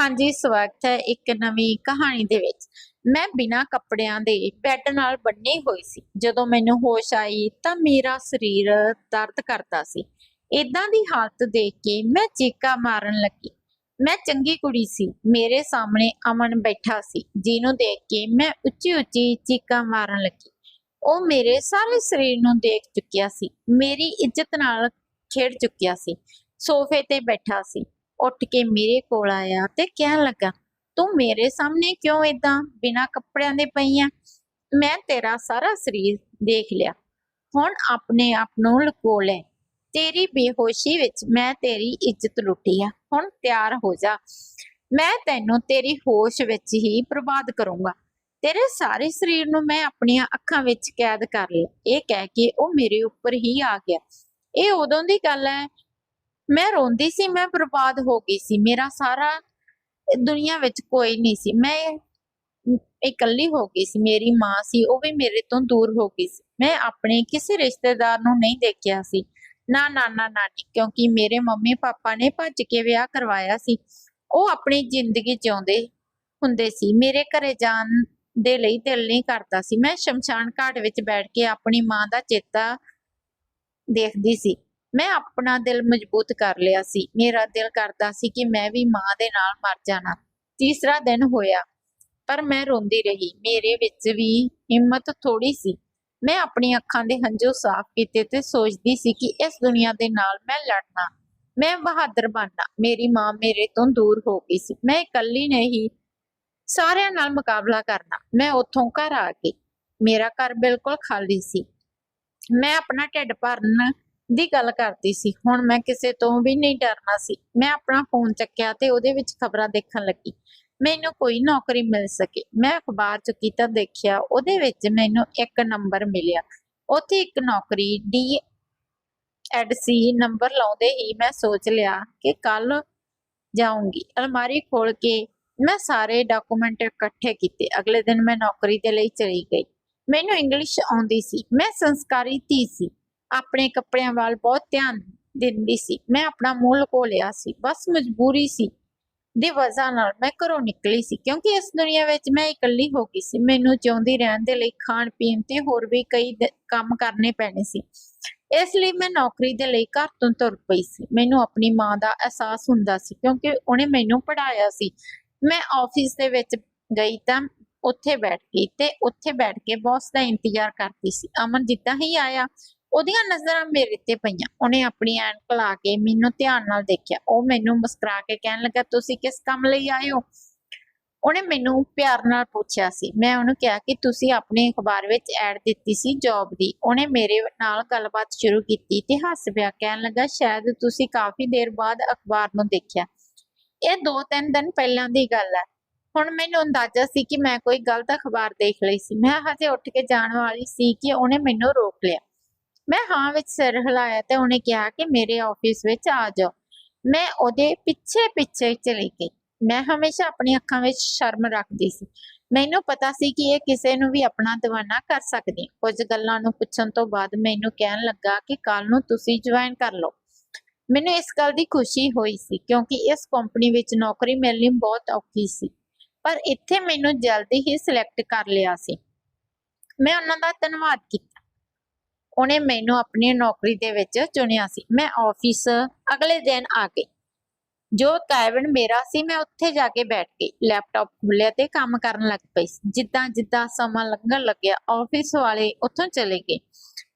ਹਾਂਜੀ, ਸਵਾਗਤ ਹੈ ਇੱਕ ਨਵੀਂ ਕਹਾਣੀ ਦੇ ਵਿੱਚ। ਮੈਂ ਬਿਨਾਂ ਕੱਪੜਿਆਂ ਦੇ ਬੈੱਡ ਨਾਲ ਬੰਨੀ ਹੋਈ ਸੀ। ਜਦੋਂ ਮੈਨੂੰ ਹੋਸ਼ ਆਈ ਤਾਂ ਮੇਰਾ ਸਰੀਰ ਦਰਦ ਕਰਦਾ ਸੀ। ਇਦਾਂ ਦੀ ਹਾਲਤ ਦੇਖ ਕੇ ਮੈਂ ਚੀਕਾਂ ਮਾਰਨ ਲੱਗੀ। ਮੈਂ ਚੰਗੀ ਕੁੜੀ ਸੀ। ਮੇਰੇ ਸਾਹਮਣੇ ਅਮਨ ਬੈਠਾ ਸੀ, ਜਿਹਨੂੰ ਦੇਖ ਕੇ ਮੈਂ ਉੱਚੀ ਉੱਚੀ ਚੀਕਾਂ ਮਾਰਨ ਲੱਗੀ। ਉਹ ਮੇਰੇ ਸਾਰੇ ਸਰੀਰ ਨੂੰ ਦੇਖ ਚੁੱਕਿਆ ਸੀ। ਮੇਰੀ ਇੱਜ਼ਤ ਨਾਲ ਖੇਡ ਚੁੱਕਿਆ ਸੀ। ਸੋਫੇ ਤੇ ਬੈਠਾ ਸੀ। ਉੱਠ ਕੇ ਮੇਰੇ ਕੋਲ ਆਇਆ ਤੇ ਕਹਿਣ ਲੱਗਾ, ਤੂੰ ਮੇਰੇ ਸਾਹਮਣੇ ਕਿਉਂ ਇਦਾਂ ਬਿਨਾਂ ਕੱਪੜਿਆਂ ਦੇ ਪਈ ਆ। ਮੈਂ ਤੇਰਾ ਸਾਰਾ ਸਰੀਰ ਦੇਖ ਲਿਆ। ਹੁਣ ਆਪਣੇ ਆਪ ਨੂੰ ਲੁਕੋ ਲੈ। ਤੇਰੀ ਬੇਹੋਸ਼ੀ ਵਿੱਚ ਮੈਂ ਤੇਰੀ ਇੱਜ਼ਤ ਲੁੱਟੀ ਆ। ਹੁਣ ਤਿਆਰ ਹੋ ਜਾ। ਮੈਂ ਤੈਨੂੰ ਤੇਰੀ ਹੋਸ਼ ਵਿੱਚ ਹੀ ਬਰਬਾਦ ਕਰੂੰਗਾ। ਤੇਰੇ ਸਾਰੇ ਸਰੀਰ ਨੂੰ ਮੈਂ ਆਪਣੀਆਂ ਅੱਖਾਂ ਵਿੱਚ ਕੈਦ ਕਰ ਲਿਆ। ਇਹ ਕਹਿ ਕੇ ਉਹ ਮੇਰੇ ਉੱਪਰ ਹੀ ਆ ਗਿਆ। ਇਹ ਉਦੋਂ ਦੀ ਗੱਲ ਹੈ ਮੈਂ ਰੋਂਦੀ ਸੀ, ਮੈਂ ਬਰਬਾਦ ਹੋ ਗਈ ਸੀ, ਮੇਰਾ ਸਾਰਾ ਦੁਨੀਆ ਵਿੱਚ ਕੋਈ ਨਹੀਂ ਸੀ। ਮੈਂ ਇਕੱਲੀ ਹੋ ਗਈ ਸੀ, ਮੇਰੀ ਮਾਂ ਸੀ, ਉਹ ਵੀ ਮੇਰੇ ਤੋਂ ਦੂਰ ਹੋ ਗਈ ਸੀ। ਮੈਂ ਆਪਣੇ ਕਿਸੇ ਰਿਸ਼ਤੇਦਾਰ ਨੂੰ ਨਹੀਂ ਦੇਖਿਆ ਸੀ, ਨਾ ਨਾਨਾ ਨਾਨੀ, ਕਿਉਂਕਿ ਮੇਰੇ ਮੰਮੀ ਪਾਪਾ ਨੇ ਭੱਜ ਕੇ ਵਿਆਹ ਕਰਵਾਇਆ ਸੀ। ਉਹ ਆਪਣੀ ਜ਼ਿੰਦਗੀ ਜਿਉਂਦੇ ਹੁੰਦੇ ਸੀ, ਮੇਰੇ ਘਰੇ ਜਾਣ ਦੇ ਲਈ ਦਿਲ ਨਹੀਂ ਕਰਦਾ ਸੀ। ਮੈਂ ਸ਼ਮਸ਼ਾਨ ਘਾਟ ਵਿੱਚ ਬੈਠ ਕੇ ਆਪਣੀ ਮਾਂ ਦਾ ਚੇਤਾ ਦੇਖਦੀ ਸੀ। ਮੈਂ ਆਪਣਾ ਦਿਲ ਮਜ਼ਬੂਤ ਕਰ ਲਿਆ ਸੀ। ਮੇਰਾ ਦਿਲ ਕਰਦਾ ਸੀ ਕਿ ਮੈਂ ਵੀ ਮਾਂ ਦੇ ਨਾਲ ਮਰ ਜਾਣਾ। ਤੀਸਰਾ ਦਿਨ ਹੋਇਆ, ਪਰ ਮੈਂ ਰੋਂਦੀ ਰਹੀ। ਮੇਰੇ ਵਿੱਚ ਵੀ ਹਿੰਮਤ ਥੋੜੀ ਸੀ। ਮੈਂ ਆਪਣੀ ਅੱਖਾਂ ਦੇ ਹੰਝੂ ਸਾਫ਼ ਕੀਤੇ ਤੇ ਸੋਚਦੀ ਸੀ ਕਿ ਇਸ ਦੁਨੀਆ ਦੇ ਨਾਲ ਮੈਂ ਲੜਨਾ, ਮੈਂ ਬਹਾਦਰ ਬਣਨਾ। ਮੇਰੀ ਮਾਂ ਮੇਰੇ ਤੋਂ ਦੂਰ ਹੋ ਗਈ ਸੀ। ਮੈਂ ਇਕੱਲੀ ਨਹੀਂ, ਸਾਰਿਆਂ ਨਾਲ ਮੁਕਾਬਲਾ ਕਰਨਾ। ਮੈਂ ਉੱਥੋਂ ਘਰ ਆ ਗਈ। ਮੇਰਾ ਘਰ ਬਿਲਕੁਲ ਖਾਲੀ ਸੀ। ਮੈਂ ਆਪਣਾ ਢਿੱਡ ਭਰਨ ਦੀ ਗੱਲ ਕਰਦੀ ਸੀ। ਹੁਣ ਮੈਂ ਕਿਸੇ ਤੋਂ ਵੀ ਨਹੀਂ ਡਰਨਾ ਸੀ। ਮੈਂ ਆਪਣਾ ਫੋਨ ਚੱਕਿਆ ਤੇ ਉਹਦੇ ਵਿੱਚ ਖਬਰਾਂ ਦੇਖਣ ਲੱਗੀ। ਮੈਨੂੰ ਕੋਈ ਨੌਕਰੀ ਮਿਲ ਸਕੇ। ਮੈਂ ਅਖਬਾਰ ਚ ਕੀਤਾ ਦੇਖਿਆ, ਉਹਦੇ ਵਿੱਚ ਮੈਨੂੰ ਇੱਕ ਨੰਬਰ ਮਿਲਿਆ। ਉੱਥੇ ਇੱਕ ਨੌਕਰੀ ਡੀ ਐਡਸੀ ਨੰਬਰ ਲਾਉਂਦੇ ਹੀ ਮੈਂ ਸੋਚ ਲਿਆ ਕਿ ਕੱਲ ਜਾਊਂਗੀ। ਅਲਮਾਰੀ ਖੋਲ ਕੇ ਮੈਂ ਸਾਰੇ ਡਾਕੂਮੈਂਟ ਇਕੱਠੇ ਕੀਤੇ। ਅਗਲੇ ਦਿਨ ਮੈਂ ਨੌਕਰੀ ਦੇ ਲਈ ਚਲੀ ਗਈ। ਮੈਨੂੰ ਇੰਗਲਿਸ਼ ਆਉਂਦੀ ਸੀ। ਮੈਂ ਸੰਸਕਾਰੀ ਧੀ ਸੀ। ਆਪਣੇ ਕੱਪੜਿਆਂ ਵੱਲ ਬਹੁਤ ਧਿਆਨ ਦਿੰਦੀ ਸੀ। ਮੈਂ ਆਪਣਾ ਮੂੰਹ ਲੁਕੋ ਲਿਆ ਸੀ। ਬਸ ਮਜਬੂਰੀ ਸੀ। ਦੀ ਵਜ੍ਹਾ ਨਾਲ ਮੈਂ ਘਰੋਂ ਨਿਕਲੀ ਸੀ। ਕਿਉਂਕਿ ਇਸ ਦੁਨੀਆ ਵਿੱਚ ਮੈਂ ਇਕੱਲੀ ਹੋ ਗਈ ਸੀ। ਮੈਨੂੰ ਜਿਉਂਦੀ ਰਹਿਣ ਦੇ ਲਈ ਖਾਣ ਪੀਣ ਤੇ ਹੋਰ ਵੀ ਕਈ ਕੰਮ ਕਰਨੇ ਪੈਣੇ ਸੀ। ਇਸ ਲਈ ਮੈਂ ਨੌਕਰੀ ਦੇ ਲਈ ਘਰ ਤੋਂ ਤੁਰ ਪਈ ਸੀ। ਮੈਨੂੰ ਆਪਣੀ ਮਾਂ ਦਾ ਅਹਿਸਾਸ ਹੁੰਦਾ ਸੀ ਕਿਉਂਕਿ ਉਹਨੇ ਮੈਨੂੰ ਪੜਾਇਆ ਸੀ। ਮੈਂ ਆਫਿਸ ਦੇ ਵਿੱਚ ਗਈ ਤਾਂ ਉੱਥੇ ਬੈਠ ਗਈ ਤੇ ਉੱਥੇ ਬੈਠ ਕੇ ਬੌਸ ਦਾ ਇੰਤਜ਼ਾਰ ਕਰਦੀ ਸੀ। ਅਮਨ ਜਿੱਦਾਂ ਹੀ ਆਇਆ। ਉਹਦੀਆਂ ਨਜ਼ਰਾਂ ਮੇਰੇ ਤੇ ਪਈਆਂ। ਉਹਨੇ ਆਪਣੀ ਐਨਕ ਲਾ ਕੇ ਮੈਨੂੰ ਧਿਆਨ ਨਾਲ ਦੇਖਿਆ। ਉਹ ਮੈਨੂੰ ਮੁਸਕਰਾ ਕੇ ਕਹਿਣ ਲੱਗਾ, ਤੁਸੀਂ ਕਿਸ ਕੰਮ ਲਈ ਆਏ ਹੋ? ਉਹਨੇ ਮੈਨੂੰ ਪਿਆਰ ਨਾਲ ਪੁੱਛਿਆ ਸੀ। ਮੈਂ ਉਹਨੂੰ ਕਿਹਾ ਕਿ ਤੁਸੀਂ ਆਪਣੇ ਅਖਬਾਰ ਵਿੱਚ ਐਡ ਦਿੱਤੀ ਸੀ ਜੌਬ ਦੀ। ਉਹਨੇ ਮੇਰੇ ਨਾਲ ਗੱਲਬਾਤ ਸ਼ੁਰੂ ਕੀਤੀ ਤੇ ਹੱਸ ਪਿਆ, ਕਹਿਣ ਲੱਗਾ, ਸ਼ਾਇਦ ਤੁਸੀਂ ਕਾਫੀ ਦੇਰ ਬਾਅਦ ਅਖਬਾਰ ਨੂੰ ਦੇਖਿਆ। ਇਹ ਦੋ ਤਿੰਨ ਦਿਨ ਪਹਿਲਾਂ ਦੀ ਗੱਲ ਹੈ। ਹੁਣ ਮੈਨੂੰ ਅੰਦਾਜ਼ਾ ਸੀ ਕਿ ਮੈਂ ਕੋਈ ਗਲਤ ਅਖਬਾਰ ਦੇਖ ਲਈ ਸੀ। ਮੈਂ ਹਜੇ ਉੱਠ ਕੇ ਜਾਣ ਵਾਲੀ ਸੀ ਕਿ ਉਹਨੇ ਮੈਨੂੰ ਰੋਕ ਲਿਆ। ਮੈਂ ਹਾਂ ਵਿੱਚ ਸਿਰ ਹਿਲਾਇਆ ਤੇ ਉਹਨੇ ਕਿਹਾ ਕਿ ਮੇਰੇ ਆਫਿਸ ਵਿੱਚ ਆ ਜਾਓ। ਮੈਂ ਉਹਦੇ ਪਿੱਛੇ ਪਿੱਛੇ ਚਲੀ ਗਈ। ਮੈਂ ਹਮੇਸ਼ਾ ਆਪਣੀ ਅੱਖਾਂ ਵਿੱਚ ਸ਼ਰਮ ਰੱਖਦੀ ਸੀ। ਮੈਨੂੰ ਪਤਾ ਸੀ ਕਿ ਇਹ ਕਿਸੇ ਨੂੰ ਵੀ ਆਪਣਾ دیਵਾਨਾ ਕਰ ਸਕਦੀ ਹੈ। ਕੁਝ ਗੱਲਾਂ ਨੂੰ ਪੁੱਛਣ ਤੋਂ ਬਾਅਦ ਮੈਨੂੰ ਕਹਿਣ ਲੱਗਾ ਕਿ ਕੱਲ ਨੂੰ ਤੁਸੀਂ ਜੁਆਇਨ ਕਰ ਲਓ। ਮੈਨੂੰ ਇਸ ਗੱਲ ਦੀ ਖੁਸ਼ੀ ਹੋਈ ਸੀ ਕਿਉਂਕਿ ਇਸ ਕੰਪਨੀ ਵਿੱਚ ਨੌਕਰੀ ਮਿਲਣੀ ਬਹੁਤ ਔਖੀ ਸੀ। ਪਰ ਇੱਥੇ ਮੈਨੂੰ ਜਲਦੀ ਹੀ ਸਿਲੈਕਟ ਕਰ ਲਿਆ ਸੀ। ਮੈਂ ਉਹਨਾਂ ਦਾ ਧੰਨਵਾਦ ਕੀਤਾ। ਉਹਨੇ ਮੈਨੂੰ ਆਪਣੀ ਨੌਕਰੀ ਦੇ ਵਿੱਚ ਚੁਣਿਆ ਸੀ। ਮੈਂ ਆਫਿਸ ਅਗਲੇ ਦਿਨ ਆ ਗਈ। ਜੋ ਕੈਬਨ ਮੇਰਾ ਸੀ, ਮੈਂ ਉੱਥੇ ਜਾ ਕੇ ਬੈਠ ਗਈ। ਲੈਪਟਾਪ ਖੋਲ੍ਹਿਆ ਤੇ ਕੰਮ ਕਰਨ ਲੱਗ ਪਈ ਜਿੱਦਾਂ ਜਿੱਦਾਂ ਸਮਾਂ ਲੰਘਣ ਲੱਗਿਆ ਆਫਿਸ ਵਾਲੇ ਉੱਥੋਂ ਚਲੇ ਗਏ।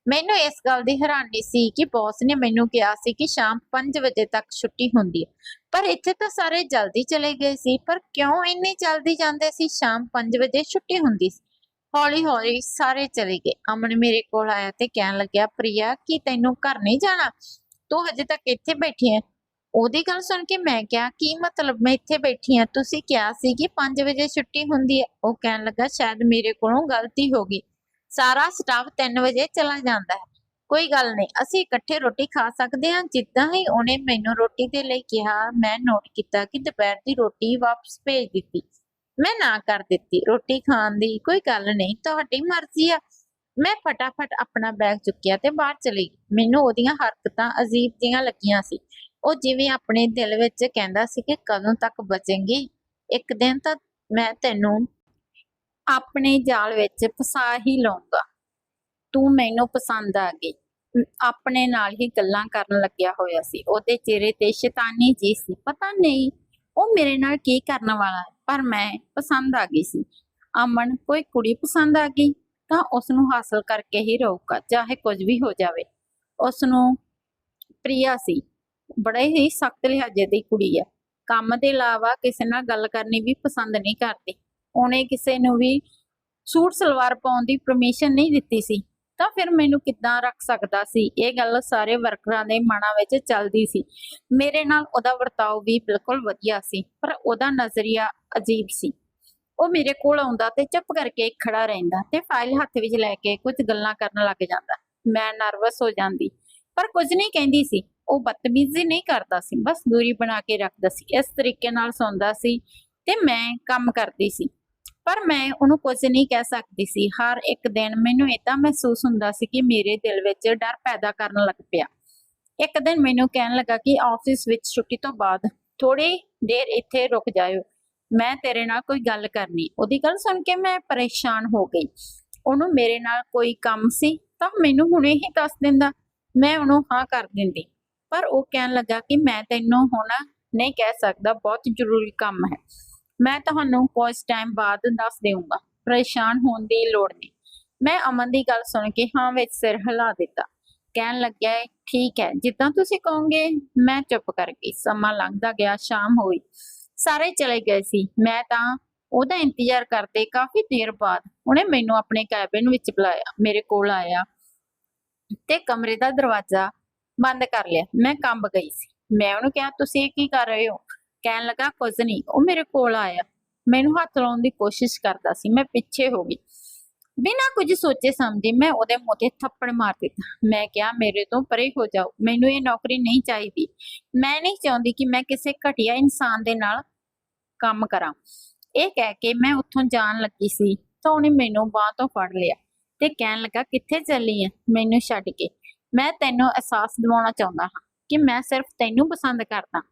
ਮੈਨੂੰ ਇਸ ਗੱਲ ਦੀ ਹੈਰਾਨੀ ਸੀ ਕਿ ਬੌਸ ਨੇ ਮੈਨੂੰ ਕਿਹਾ ਸੀ ਕਿ ਸ਼ਾਮ 5 ਵਜੇ ਤੱਕ ਛੁੱਟੀ ਹੁੰਦੀ ਹੈ। ਪਰ ਇੱਥੇ ਤਾਂ ਸਾਰੇ ਜਲਦੀ ਚਲੇ ਗਏ ਸੀ, ਪਰ ਕਿਉਂ ਇੰਨੀ ਜਲਦੀ ਜਾਂਦੇ ਸੀ? ਸ਼ਾਮ 5 ਵਜੇ ਛੁੱਟੀ ਹੁੰਦੀ ਸੀ। ਹੌਲੀ ਹੌਲੀ ਸਾਰੇ ਚਲੇ ਗਏ। ਅਮਨ ਮੇਰੇ ਕੋਲ ਆਇਆ ਤੇ ਕਹਿਣ ਲੱਗਿਆ, ਪ੍ਰਿਆ, ਕੀ ਤੈਨੂੰ ਘਰ ਨਹੀਂ ਜਾਣਾ? ਤੂੰ ਹਜੇ ਤੱਕ ਇੱਥੇ ਬੈਠੀ ਹੈ ਉਹਦੀ ਗੱਲ ਸੁਣ ਕੇ ਮੈਂ ਕਿਹਾ, ਕੀ ਮਤਲਬ ਮੈਂ ਇੱਥੇ ਬੈਠੀ ਹਾਂ ਤੁਸੀਂ ਕਿਹਾ ਸੀ ਕਿ 5 ਵਜੇ ਛੁੱਟੀ ਹੁੰਦੀ ਹੈ ਉਹ ਕਹਿਣ ਲੱਗਾ, ਸ਼ਾਇਦ ਮੇਰੇ ਕੋਲੋਂ ਗਲਤੀ ਹੋ ਗਈ। ਸਾਰਾ ਸਟਾਫ 3 ਵਜੇ ਚਲਾ ਜਾਂਦਾ ਹੈ। ਕੋਈ ਗੱਲ ਨਹੀਂ, ਅਸੀਂ ਇਕੱਠੇ ਰੋਟੀ ਖਾ ਸਕਦੇ ਹਾਂ ਜਿੱਦਾਂ ਹੀ ਉਹਨੇ ਮੈਨੂੰ ਰੋਟੀ ਦੇ ਲਈ ਕਿਹਾ, ਮੈਂ ਨੋਟ ਕੀਤਾ ਕਿ ਦੁਪਹਿਰ ਦੀ ਰੋਟੀ ਵਾਪਸ ਭੇਜ ਦਿੱਤੀ। ਮੈਂ ਨਾ ਕਰ ਦਿੱਤੀ, ਰੋਟੀ ਖਾਣ ਦੀ ਕੋਈ ਗੱਲ ਨਹੀਂ, ਤੁਹਾਡੀ ਮਰਜ਼ੀ ਆ। ਮੈਂ ਫਟਾਫਟ ਆਪਣਾ ਬੈਗ ਚੁੱਕਿਆ ਤੇ ਬਾਹਰ ਚਲੀ ਗਈ। ਮੈਨੂੰ ਉਹਦੀਆਂ ਹਰਕਤਾਂ ਅਜੀਬ ਜਿਹੀਆਂ ਲੱਗੀਆਂ ਸੀ। ਉਹ ਜਿਵੇਂ ਆਪਣੇ ਦਿਲ ਵਿੱਚ ਕਹਿੰਦਾ ਸੀ ਕਿ ਕਦੋਂ ਤੱਕ ਬਚੇਂਗੀ। ਇੱਕ ਦਿਨ ਤਾਂ ਮੈਂ ਤੈਨੂੰ ਆਪਣੇ ਜਾਲ ਵਿੱਚ ਫਸਾ ਹੀ ਲਊਂਗਾ। ਤੂੰ ਮੈਨੂੰ ਪਸੰਦ ਆ ਗਈ। ਆਪਣੇ ਨਾਲ ਹੀ ਗੱਲਾਂ ਕਰਨ ਲੱਗਿਆ ਹੋਇਆ ਸੀ। ਉਹਦੇ ਚਿਹਰੇ ਤੇ ਸ਼ੈਤਾਨੀ ਜੀ ਸੀ। ਪਤਾ ਨਹੀਂ, ਉਹ ਮੇਰੇ ਨਾਲ ਕੀ ਕਰਨ ਵਾਲਾ ਹੈ? ਪਰ ਮੈਂ ਪਸੰਦ ਆ ਗਈ ਸੀ। ਅਮਨ, ਕੋਈ ਕੁੜੀ ਪਸੰਦ ਆ ਗਈ, ਤਾਂ ਉਸ ਨੂੰ ਹਾਸਲ ਕਰਕੇ ਹੀ ਰਹੂਗਾ ਚਾਹੇ ਕੁਝ ਵੀ ਹੋ ਜਾਵੇ। ਉਸ ਨੂੰ ਪ੍ਰਿਆ ਸੀ। ਬੜੇ ਹੀ ਸਖਤ ਲਿਹਾਜ਼ੇ ਦੀ ਕੁੜੀ ਆ। ਕੰਮ ਦੇ ਇਲਾਵਾ ਕਿਸੇ ਨਾਲ ਗੱਲ ਕਰਨੀ ਵੀ ਪਸੰਦ ਨਹੀਂ ਕਰਦੀ। ਉਹਨੇ ਕਿਸੇ ਨੂੰ ਵੀ ਸੂਟ ਸਲਵਾਰ ਪਾਉਣ ਦੀ ਪਰਮਿਸ਼ਨ ਨਹੀਂ ਦਿੱਤੀ ਸੀ। ਤਾਂ ਫਿਰ ਮੈਨੂੰ ਕਿੱਦਾਂ ਰੱਖ ਸਕਦਾ ਸੀ? ਇਹ ਗੱਲ ਸਾਰੇ ਵਰਕਰਾਂ ਦੇ ਮਨਾਂ ਵਿੱਚ ਚੱਲਦੀ ਸੀ। ਮੇਰੇ ਨਾਲ ਉਹਦਾ ਵਰਤਾਓ ਵੀ ਬਿਲਕੁਲ ਵਧੀਆ ਸੀ, ਪਰ ਉਹਦਾ ਨਜ਼ਰੀਆ ਅਜੀਬ ਸੀ। ਉਹ ਮੇਰੇ ਕੋਲ ਆਉਂਦਾ ਤੇ ਚੁੱਪ ਕਰਕੇ ਖੜਾ ਰਹਿੰਦਾ ਤੇ ਫਾਈਲ ਹੱਥ ਵਿੱਚ ਲੈ ਕੇ ਕੁਝ ਗੱਲਾਂ ਕਰਨ ਲੱਗ ਜਾਂਦਾ। ਮੈਂ ਨਰਵਸ ਹੋ ਜਾਂਦੀ, ਪਰ ਕੁਝ ਨਹੀਂ ਕਹਿੰਦੀ ਸੀ। ਉਹ ਬਦਤਮੀਜ਼ੀ ਨਹੀਂ ਕਰਦਾ ਸੀ, ਬਸ ਦੂਰੀ ਬਣਾ ਕੇ ਰੱਖਦਾ ਸੀ। ਇਸ ਤਰੀਕੇ ਨਾਲ ਸੌਂਦਾ ਸੀ ਤੇ ਮੈਂ ਕੰਮ ਕਰਦੀ ਸੀ। ਪਰ ਮੈਂ ਉਹਨੂੰ ਕੁਝ ਨਹੀਂ ਕਹਿ ਸਕਦੀ ਸੀ। ਹਰ ਇੱਕ ਦਿਨ ਮੈਨੂੰ ਇਦਾਂ ਮਹਿਸੂਸ ਹੁੰਦਾ ਸੀ ਕਿ ਮੇਰੇ ਦਿਲ ਵਿੱਚ ਡਰ ਪੈਦਾ ਕਰਨ ਲੱਗ ਪਿਆ। ਇੱਕ ਦਿਨ ਮੈਨੂੰ ਕਹਿਣ ਲੱਗਾ ਕਿ ਆਫਿਸ ਵਿੱਚ ਛੁੱਟੀ ਤੋਂ ਬਾਅਦ ਥੋੜੀ ਦੇਰ ਇੱਥੇ ਰੁਕ ਜਾਇਓ। ਮੈਂ ਤੇਰੇ ਨਾਲ ਕੋਈ ਗੱਲ ਕਰਨੀ। ਉਹਦੀ ਗੱਲ ਸੁਣ ਕੇ ਮੈਂ ਪਰੇਸ਼ਾਨ ਹੋ ਗਈ। ਉਹਨੂੰ ਮੇਰੇ ਨਾਲ ਕੋਈ ਕੰਮ ਸੀ ਤਾਂ ਮੈਨੂੰ ਹੁਣੇ ਹੀ ਦੱਸ ਦਿੰਦਾ। ਮੈਂ ਉਹਨੂੰ ਹਾਂ ਕਰ ਦਿੰਦੀ। ਪਰ ਉਹ ਕਹਿਣ ਲੱਗਾ ਕਿ ਮੈਂ ਤੈਨੂੰ ਹੁਣ ਨਹੀਂ ਕਹਿ ਸਕਦਾ। ਬਹੁਤ ਜ਼ਰੂਰੀ ਕੰਮ ਹੈ। ਮੈਂ ਤੁਹਾਨੂੰ ਕੁਝ ਟਾਈਮ ਬਾਅਦ ਦੱਸ ਦੇਵਾਂਗਾ ਪਰੇਸ਼ਾਨ ਹੋਣ ਦੀ ਲੋੜ ਨਹੀਂ। ਮੈਂ ਅਮਨ ਦੀ ਗੱਲ ਸੁਣ ਕੇ ਹਾਂ ਵਿੱਚ ਸਿਰ ਹਿਲਾ ਦਿੱਤਾ। ਕਹਿਣ ਲੱਗਿਆ, ਠੀਕ ਹੈ, ਜਿੱਦਾਂ ਤੁਸੀਂ ਕਹੋਗੇ, ਮੈਂ ਚੁੱਪ ਕਰ ਗਈ। ਸਮਾਂ ਲੰਘਦਾ ਗਿਆ, ਸ਼ਾਮ ਹੋਈ। ਸਾਰੇ ਚਲੇ ਗਏ ਸੀ। ਮੈਂ ਤਾਂ ਉਹਦਾ ਇੰਤਜ਼ਾਰ ਕਰਦੇ ਕਾਫੀ ਦੇਰ ਬਾਅਦ ਉਹਨੇ ਮੈਨੂੰ ਆਪਣੇ ਕੈਬਿਨ ਵਿੱਚ ਬੁਲਾਇਆ, ਮੇਰੇ ਕੋਲ ਆਇਆ ਤੇ ਕਮਰੇ ਦਾ ਦਰਵਾਜ਼ਾ ਬੰਦ ਕਰ ਲਿਆ। ਮੈਂ ਕੰਬ ਗਈ ਸੀ। ਮੈਂ ਉਹਨੂੰ ਕਿਹਾ, ਤੁਸੀਂ ਕੀ ਕਰ ਰਹੇ ਹੋ? ਕਹਿਣ ਲੱਗਾ, ਕੁਝ ਨਹੀਂ ਉਹ ਮੇਰੇ ਕੋਲ ਆਇਆ। ਮੈਨੂੰ ਹੱਥ ਲਾਉਣ ਦੀ ਕੋਸ਼ਿਸ਼ ਕਰਦਾ ਸੀ। ਮੈਂ ਪਿੱਛੇ ਹੋ ਗਈ। ਬਿਨਾਂ ਕੁਝ ਸੋਚੇ ਸਮਝੇ ਮੈਂ ਉਹਦੇ ਮੂੰਹ ਤੇ ਥੱਪੜ ਮਾਰ ਦਿੱਤਾ। ਮੈਂ ਕਿਹਾ, ਮੇਰੇ ਤੋਂ ਪਰੇ ਹੋ ਜਾਓ। ਮੈਨੂੰ ਇਹ ਨੌਕਰੀ ਨਹੀਂ ਚਾਹੀਦੀ। ਮੈਂ ਨਹੀਂ ਚਾਹੁੰਦੀ ਕਿ ਮੈਂ ਕਿਸੇ ਘਟੀਆ ਇਨਸਾਨ ਦੇ ਨਾਲ ਕੰਮ ਕਰਾਂ। ਇਹ ਕਹਿ ਕੇ ਮੈਂ ਉੱਥੋਂ ਜਾਣ ਲੱਗੀ ਸੀ ਤਾਂ ਉਹਨੇ ਮੈਨੂੰ ਬਾਹ ਤੋਂ ਫੜ ਲਿਆ ਤੇ ਕਹਿਣ ਲੱਗਾ, ਕਿੱਥੇ ਚੱਲੀ ਐ ਮੈਨੂੰ ਛੱਡ ਕੇ। ਮੈਂ ਤੈਨੂੰ ਅਹਿਸਾਸ ਦਿਵਾਉਣਾ ਚਾਹੁੰਦਾ ਹਾਂ ਕਿ ਮੈਂ ਸਿਰਫ ਤੈਨੂੰ ਪਸੰਦ ਕਰਦਾ।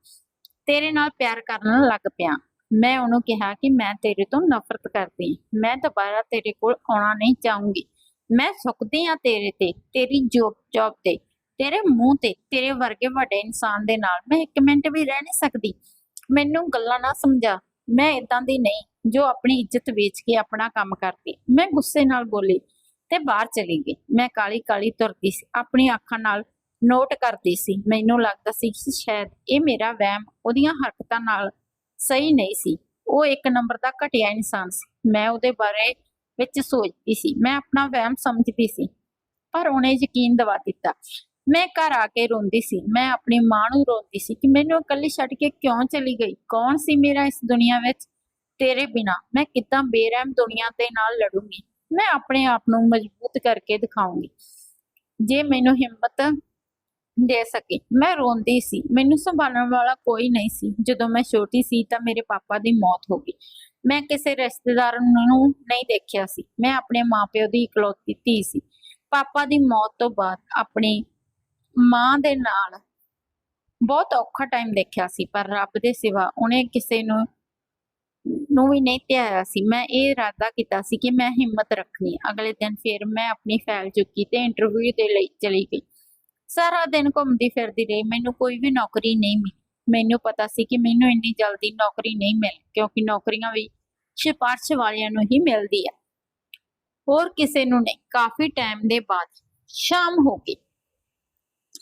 ਤੇਰੇ ਨਾਲ ਪਿਆਰ ਕਰਨ ਲੱਗ ਪਿਆ। ਮੈਂ ਉਹਨੂੰ ਕਿਹਾ ਕਿ ਮੈਂ ਤੇਰੇ ਤੋਂ ਨਫ਼ਰਤ ਕਰਦੀ। ਮੈਂ ਦੁਬਾਰਾ ਤੇਰੇ ਕੋਲ ਆਉਣਾ ਨਹੀਂ ਚਾਹੂੰਗੀ। ਮੈਂ ਸੁੱਕਦੀ ਹਾਂ ਤੇਰੇ ਤੇ ਤੇਰੀ ਜੋਬ ਜੌਬ ਤੇ ਤੇਰੇ ਮੂੰਹ ਤੇ ਤੇਰੇ ਵਰਗੇ ਵੱਡੇ ਇਨਸਾਨ ਦੇ ਨਾਲ। ਮੈਂ ਇੱਕ ਮਿੰਟ ਵੀ ਰਹਿ ਨਹੀਂ ਸਕਦੀ। ਮੈਨੂੰ ਗੱਲਾਂ ਨਾ ਸਮਝਾ। ਮੈਂ ਇਦਾਂ ਦੀ ਨਹੀਂ ਜੋ ਆਪਣੀ ਇੱਜ਼ਤ ਵੇਚ ਕੇ ਆਪਣਾ ਕੰਮ ਕਰਦੀ। ਮੈਂ ਗੁੱਸੇ ਨਾਲ ਬੋਲੀ ਤੇ ਬਾਹਰ ਚਲੀ ਗਈ। ਮੈਂ ਕਾਲੀ ਕਾਲੀ ਤੁਰਦੀ ਸੀ। ਆਪਣੀ ਅੱਖਾਂ ਨਾਲ ਨੋਟ ਕਰਦੀ ਸੀ। ਮੈਨੂੰ ਲੱਗਦਾ ਸੀ ਕਿ ਸ਼ਾਇਦ ਇਹ ਮੇਰਾ ਵਹਿਮ ਉਹਦੀਆਂ ਹਰਕਤਾਂ ਨਾਲ ਸਹੀ ਨਹੀਂ ਸੀ। ਉਹ ਇੱਕ ਨੰਬਰ ਦਾ ਘਟੀਆ ਇਨਸਾਨ ਸੀ। ਮੈਂ ਉਹਦੇ ਬਾਰੇ ਵਿੱਚ ਸੋਚਦੀ ਸੀ। ਮੈਂ ਆਪਣਾ ਵਹਿਮ ਸਮਝਦੀ ਸੀ, ਪਰ ਉਹਨੇ ਯਕੀਨ ਦਿਵਾ ਦਿੱਤਾ। ਮੈਂ ਘਰ ਆ ਕੇ ਰੋਂਦੀ ਸੀ। ਮੈਂ ਆਪਣੀ ਮਾਂ ਨੂੰ ਰੋਂਦੀ ਸੀ ਕਿ ਮੈਨੂੰ ਇਕੱਲੀ ਛੱਡ ਕੇ ਕਿਉਂ ਚਲੀ ਗਈ? ਕੌਣ ਸੀ ਮੇਰਾ ਇਸ ਦੁਨੀਆ ਵਿੱਚ? ਤੇਰੇ ਬਿਨਾ ਮੈਂ ਕਿੱਦਾਂ ਬੇਰਹਿਮ ਦੁਨੀਆ ਦੇ ਨਾਲ ਲੜੂੰਗੀ? ਮੈਂ ਆਪਣੇ ਆਪ ਨੂੰ ਮਜ਼ਬੂਤ ਕਰਕੇ ਦਿਖਾਉਂਗੀ। ਜੇ ਮੈਨੂੰ ਹਿੰਮਤ ਦੇ ਸਕੇ। ਮੈਂ ਰੋਂਦੀ ਸੀ। ਮੈਨੂੰ ਸੰਭਾਲਣ ਵਾਲਾ ਕੋਈ ਨਹੀਂ ਸੀ। ਜਦੋਂ ਮੈਂ ਛੋਟੀ ਸੀ ਤਾਂ ਮੇਰੇ ਪਾਪਾ ਦੀ ਮੌਤ ਹੋ ਗਈ। ਮੈਂ ਕਿਸੇ ਰਿਸ਼ਤੇਦਾਰ ਨੂੰ ਨਹੀਂ ਦੇਖਿਆ ਸੀ। ਮੈਂ ਆਪਣੇ ਮਾਪਿਓ ਦੀ ਇਕਲੌਤੀ ਧੀ ਸੀ। ਪਾਪਾ ਦੀ ਮੌਤ ਤੋਂ ਬਾਅਦ ਆਪਣੀ ਮਾਂ ਦੇ ਨਾਲ ਬਹੁਤ ਔਖਾ ਟਾਈਮ ਦੇਖਿਆ ਸੀ, ਪਰ ਰੱਬ ਦੇ ਸਿਵਾ ਉਹਨੇ ਕਿਸੇ ਨੂੰ ਨੂੰ ਵੀ ਨਹੀਂ ਧਿਆਇਆ ਸੀ। ਮੈਂ ਇਹ ਇਰਾਦਾ ਕੀਤਾ ਸੀ ਕਿ ਮੈਂ ਹਿੰਮਤ ਰੱਖਣੀ। ਅਗਲੇ ਦਿਨ ਫਿਰ ਮੈਂ ਆਪਣੀ ਫਾਈਲ ਚੁੱਕੀ ਤੇ ਇੰਟਰਵਿਊ ਦੇ ਲਈ ਚਲੀ ਗਈ। ਸਾਰਾ ਦਿਨ ਘੁੰਮਦੀ ਫਿਰਦੀ ਰਹੀ। ਮੈਨੂੰ ਕੋਈ ਵੀ ਨੌਕਰੀ ਨਹੀਂ ਮਿਲੀ। ਮੈਨੂੰ ਪਤਾ ਸੀ ਕਿ ਮੈਨੂੰ ਇੰਨੀ ਜਲਦੀ ਨੌਕਰੀ ਨਹੀਂ ਮਿਲ, ਕਿਉਂਕਿ ਨੌਕਰੀਆਂ ਵੀ ਸਿਫਾਰਸ਼ ਵਾਲਿਆਂ ਨੂੰ ਹੀ ਮਿਲਦੀ ਹੈ ਹੋਰ ਕਿਸੇ ਨੂੰ ਨਹੀਂ। ਕਾਫੀ ਟਾਈਮ ਦੇ ਬਾਅਦ ਸ਼ਾਮ ਹੋ ਗਈ।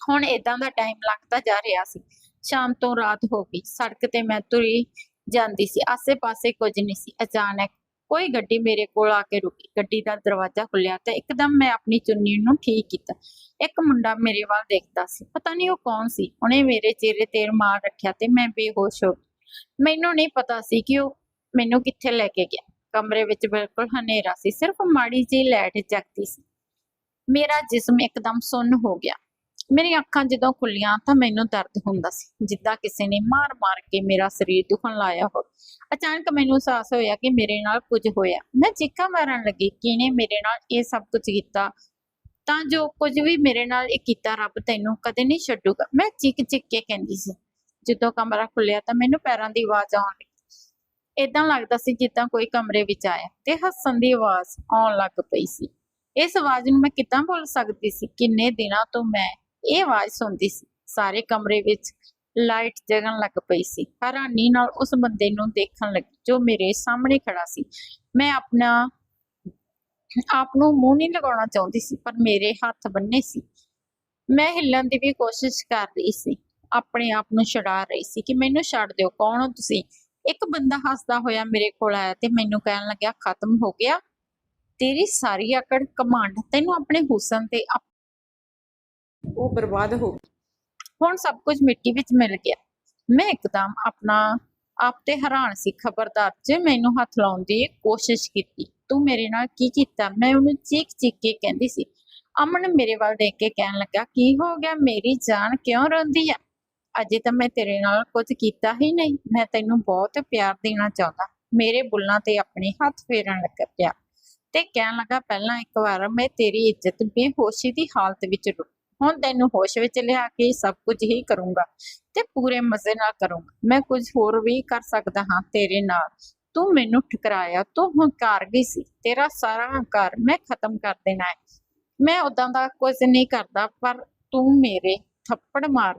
ਹੁਣ ਇਦਾਂ ਦਾ ਟਾਈਮ ਲੱਗਦਾ ਜਾ ਰਿਹਾ ਸੀ। ਸ਼ਾਮ ਤੋਂ ਰਾਤ ਹੋ ਗਈ। ਸੜਕ ਤੇ ਮੈਂ ਤੁਰੀ ਜਾਂਦੀ ਸੀ। ਆਸੇ-ਪਾਸੇ ਕੁਝ ਨਹੀਂ ਸੀ। ਅਚਾਨਕ ਕੋਈ ਗੱਡੀ ਮੇਰੇ ਕੋਲ ਆ ਕੇ ਰੁਕੀ, ਗੱਡੀ ਦਾ ਦਰਵਾਜ਼ਾ ਖੁੱਲਿਆ ਤੇ ਇੱਕਦਮ ਮੈਂ ਆਪਣੀ ਚੁੰਨੀ ਨੂੰ ਠੀਕ ਕੀਤਾ। ਇੱਕ ਮੁੰਡਾ ਮੇਰੇ ਵੱਲ ਦੇਖਦਾ ਸੀ, ਪਤਾ ਨਹੀਂ ਉਹ ਕੌਣ ਸੀ, ਉਹਨੇ ਮੇਰੇ ਚਿਹਰੇ ਤੇ ਮਾਰ ਰੱਖਿਆ ਤੇ ਮੈਂ ਬੇਹੋਸ਼ ਹੋ ਗਈ। ਮੈਨੂੰ ਨਹੀਂ ਪਤਾ ਸੀ ਕਿ ਉਹ ਮੈਨੂੰ ਕਿੱਥੇ ਲੈ ਕੇ ਗਿਆ। ਕਮਰੇ ਵਿੱਚ ਬਿਲਕੁਲ ਹਨੇਰਾ ਸੀ, ਸਿਰਫ ਮਾੜੀ ਜਿਹੀ ਲਾਈਟ ਜਗਦੀ ਸੀ। ਮੇਰਾ ਜਿਸਮ ਇੱਕਦਮ ਸੁੰਨ ਹੋ ਗਿਆ। ਮੇਰੀਆਂ ਅੱਖਾਂ ਜਦੋਂ ਖੁੱਲੀਆਂ ਤਾਂ ਮੈਨੂੰ ਦਰਦ ਹੁੰਦਾ ਸੀ। ਜਿੱਦਾਂ ਕਿਸੇ ਨੇ ਮਾਰ-ਮਾਰ ਕੇ ਮੇਰਾ ਸਰੀਰ ਦੁਖਣ ਲਾਇਆ ਹੋ ਅਚਾਨਕ ਮੈਨੂੰ ਅਹਿਸਾਸ ਹੋਇਆ ਕਿ ਮੇਰੇ ਨਾਲ ਕੁਝ ਹੋਇਆ। ਮੈਂ ਚੀਕਾਂ ਮਾਰਨ ਲੱਗੀ ਕਿਨੇ ਮੇਰੇ ਨਾਲ ਇਹ ਸਭ ਕੁਝ ਕੀਤਾ। ਤਾਂ ਜੋ ਕੁਝ ਵੀ ਮੇਰੇ ਨਾਲ ਇਹ ਕੀਤਾ, ਰੱਬ ਤੈਨੂੰ ਕਦੇ ਨਹੀਂ ਛੱਡੂਗਾ। ਮੈਂ ਚੀਕ ਚੀਕ ਕੇ ਕਹਿੰਦੀ ਸੀ। ਜਦੋਂ ਕਮਰਾ ਖੁੱਲਿਆ ਤਾਂ ਮੈਨੂੰ ਪੈਰਾਂ ਦੀ ਆਵਾਜ਼ ਆਉਣ ਲੱਗੀ। ਏਦਾਂ ਲੱਗਦਾ ਸੀ ਜਿੱਦਾਂ ਕੋਈ ਕਮਰੇ ਵਿੱਚ ਆਇਆ ਤੇ ਹੱਸਣ ਦੀ ਆਵਾਜ਼ ਆਉਣ ਲੱਗ ਪਈ ਸੀ। ਇਸ ਆਵਾਜ਼ ਨੂੰ ਮੈਂ ਕਿੱਦਾਂ ਭੁੱਲ ਸਕਦੀ ਸੀ? ਕਿੰਨੇ ਦਿਨਾਂ ਤੋਂ ਮੈਂ ਇਹ ਆਵਾਜ਼ ਸੁਣਦੀ ਸੀ। ਸਾਰੇ ਕਮਰੇ ਵਿੱਚ ਲਾਈਟ ਜਗਣ ਲੱਗ ਪਈ ਸੀ। ਹੈਰਾਨੀ ਨਾਲ ਉਸ ਬੰਦੇ ਨੂੰ ਦੇਖਣ ਲੱਗੀ, ਜੋ ਮੇਰੇ ਸਾਹਮਣੇ ਖੜਾ ਸੀ। ਮੈਂ ਆਪਣਾ, ਆਪ ਨੂੰ ਮੂੰਹ ਨਹੀਂ ਲਗਾਉਣਾ ਚਾਹੁੰਦੀ ਸੀ, ਪਰ ਮੇਰੇ ਹੱਥ ਬੰਨੇ ਸੀ। ਮੈਂ ਹਿੱਲਣ ਦੀ ਵੀ ਕੋਸ਼ਿਸ਼ ਕਰ ਰਹੀ ਸੀ। ਆਪਣੇ ਆਪ ਨੂੰ ਛਡਾ ਰਹੀ ਸੀ ਕਿ ਮੈਨੂੰ ਛੱਡ ਦਿਓ, ਕੌਣ ਹੋ ਤੁਸੀਂ? ਇੱਕ ਬੰਦਾ ਹੱਸਦਾ ਹੋਇਆ ਮੇਰੇ ਕੋਲ ਆਇਆ ਤੇ ਮੈਨੂੰ ਕਹਿਣ ਲੱਗਿਆ, ਖਤਮ ਹੋ ਗਿਆ। ਤੇਰੀ ਸਾਰੀ ਅਕੜ ਕਮਾਂਡ ਤੈਨੂੰ ਆਪਣੇ ਹੁਸਨ ਤੇ ਉਹ ਬਰਬਾਦ ਹੋ ਗਈ। ਹੁਣ ਸਭ ਕੁਝ ਮਿੱਟੀ ਵਿੱਚ ਮਿਲ ਗਿਆ। ਮੈਂ ਇੱਕਦਮ ਆਪਣਾ ਆਪ ਤੇ ਹੈਰਾਨ ਸੀ ਖਬਰਦਾਰ। ਜੇ ਮੈਨੂੰ ਹੱਥ ਲਾਉਣ ਦੀ ਕੋਸ਼ਿਸ਼ ਕੀਤੀ, ਤੂੰ ਮੇਰੇ ਨਾਲ ਕੀ ਕੀਤਾ? ਮੈਂ ਉਹਨੂੰ ਚੀਕ ਚੀਕ ਕੇ ਕਹਿੰਦੀ ਸੀ। ਅਮਨ ਮੇਰੇ ਵੱਲ ਦੇਖ ਕੇ ਕਹਿਣ ਲੱਗਾ, ਕੀ ਹੋ ਗਿਆ? ਮੇਰੀ ਜਾਨ ਕਿਉਂ ਰੋਂਦੀ ਆ? ਅਜੇ ਤਾਂ ਮੈਂ ਤੇਰੇ ਨਾਲ ਕੁਝ ਕੀਤਾ ਹੀ ਨਹੀਂ। ਮੈਂ ਤੈਨੂੰ ਬਹੁਤ ਪਿਆਰ ਦੇਣਾ ਚਾਹੁੰਦਾ। ਮੇਰੇ ਬੁੱਲਾਂ ਤੇ ਆਪਣੇ ਹੱਥ ਫੇਰਨ ਲੱਗ ਪਿਆ। ਤੇ ਕਹਿਣ ਲੱਗਾ, ਪਹਿਲਾਂ ਇੱਕ ਵਾਰ ਮੈਂ ਤੇਰੀ ਇੱਜ਼ਤ ਬੇਹੋਸ਼ੀ ਦੀ ਹਾਲਤ ਵਿੱਚ ਲੁੱਟ ਹੁਣ ਤੈਨੂੰ ਹੋਸ਼ ਵਿੱਚ ਲਿਆ ਕੇ ਸਭ ਕੁਝ ਹੀ ਕਰੂੰਗਾ ਤੇ ਪੂਰੇ ਮਜ਼ੇ ਨਾਲ ਕਰੂੰਗਾ। ਮੈਂ ਕੁਝ ਹੋਰ ਵੀ ਕਰ ਸਕਦਾ ਹਾਂ ਤੇਰੇ ਨਾਲ। ਤੂੰ ਮੈਨੂੰ ਠਕਰਾਇਆ, ਤੂੰ ਹੰਕਾਰ ਗਈ ਸੀ। ਤੇਰਾ ਸਾਰਾ ਹੰਕਾਰ ਮੈਂ ਖਤਮ ਕਰ ਦੇਣਾ ਹੈ। ਮੈਂ ਉਦਾਂ ਦਾ ਕੁਝ ਨਹੀਂ ਕਰਦਾ, ਪਰ ਤੂੰ ਮੇਰੇ ਥੱਪੜ ਮਾਰ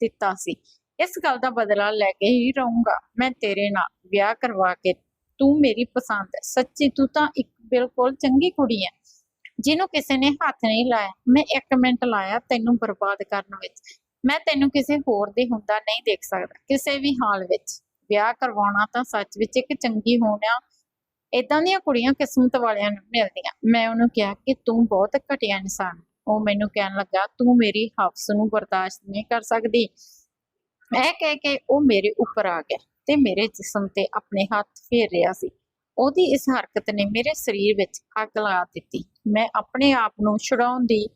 ਦਿੱਤਾ ਸੀ। ਇਸ ਗੱਲ ਦਾ ਬਦਲਾ ਲੈ ਕੇ ਹੀ ਰਹੂੰਗਾ ਮੈਂ ਤੇਰੇ ਨਾਲ। ਵਿਆਹ ਕਰਵਾ ਕੇ ਤੂੰ ਮੇਰੀ ਪਸੰਦ ਹੈ। ਸੱਚੀ ਤੂੰ ਤਾਂ ਇੱਕ ਬਿਲਕੁਲ ਚੰਗੀ ਕੁੜੀ ਹੈ। ਜਿਹਨੂੰ ਕਿਸੇ ਨੇ ਹੱਥ ਨਹੀਂ ਲਾਇਆ, ਮੈਂ ਇੱਕ ਮਿੰਟ ਲਾਇਆ ਤੈਨੂੰ ਬਰਬਾਦ ਕਰਨ ਵਿੱਚ। ਮੈਂ ਤੈਨੂੰ ਕਿਸੇ ਹੋਰ ਦੇ ਹੁੰਦਾ ਨਹੀਂ ਦੇਖ ਸਕਦਾ। ਕਿਸੇ ਵੀ ਹਾਲ ਵਿੱਚ ਵਿਆਹ ਕਰਵਾਉਣਾ ਤਾਂ ਸੱਚ ਵਿੱਚ ਇੱਕ ਚੰਗੀ ਹੋਣਾ ਇਦਾਂ ਦੀਆਂ ਕੁੜੀਆਂ ਕਿਸਮਤ ਵਾਲਿਆਂ ਨੂੰ ਮਿਲਦੀਆਂ। ਮੈਂ ਉਹਨੂੰ ਕਿਹਾ ਕਿ ਤੂੰ ਬਹੁਤ ਘਟੀਆ ਇਨਸਾਨ ਉਹ ਮੈਨੂੰ ਕਹਿਣ ਲੱਗਾ, ਤੂੰ ਮੇਰੀ ਹਵਸ ਨੂੰ ਬਰਦਾਸ਼ਤ ਨਹੀਂ ਕਰ ਸਕਦੀ। ਇਹ ਕਹਿ ਕੇ ਉਹ ਮੇਰੇ ਉੱਪਰ ਆ ਗਿਆ ਤੇ ਮੇਰੇ ਜਿਸਮ ਤੇ ਆਪਣੇ ਹੱਥ ਫੇਰ ਰਿਹਾ ਸੀ। ਉਹਦੀ ਇਸ ਹਰਕਤ ਨੇ ਮੇਰੇ ਸਰੀਰ ਵਿੱਚ ਅੱਗ ਲਗਾ ਦਿੱਤੀ। ਮੈਂ ਆਪਣੇ ਆਪ ਨੂੰ ਛੁਡਾਉਣ ਦੀ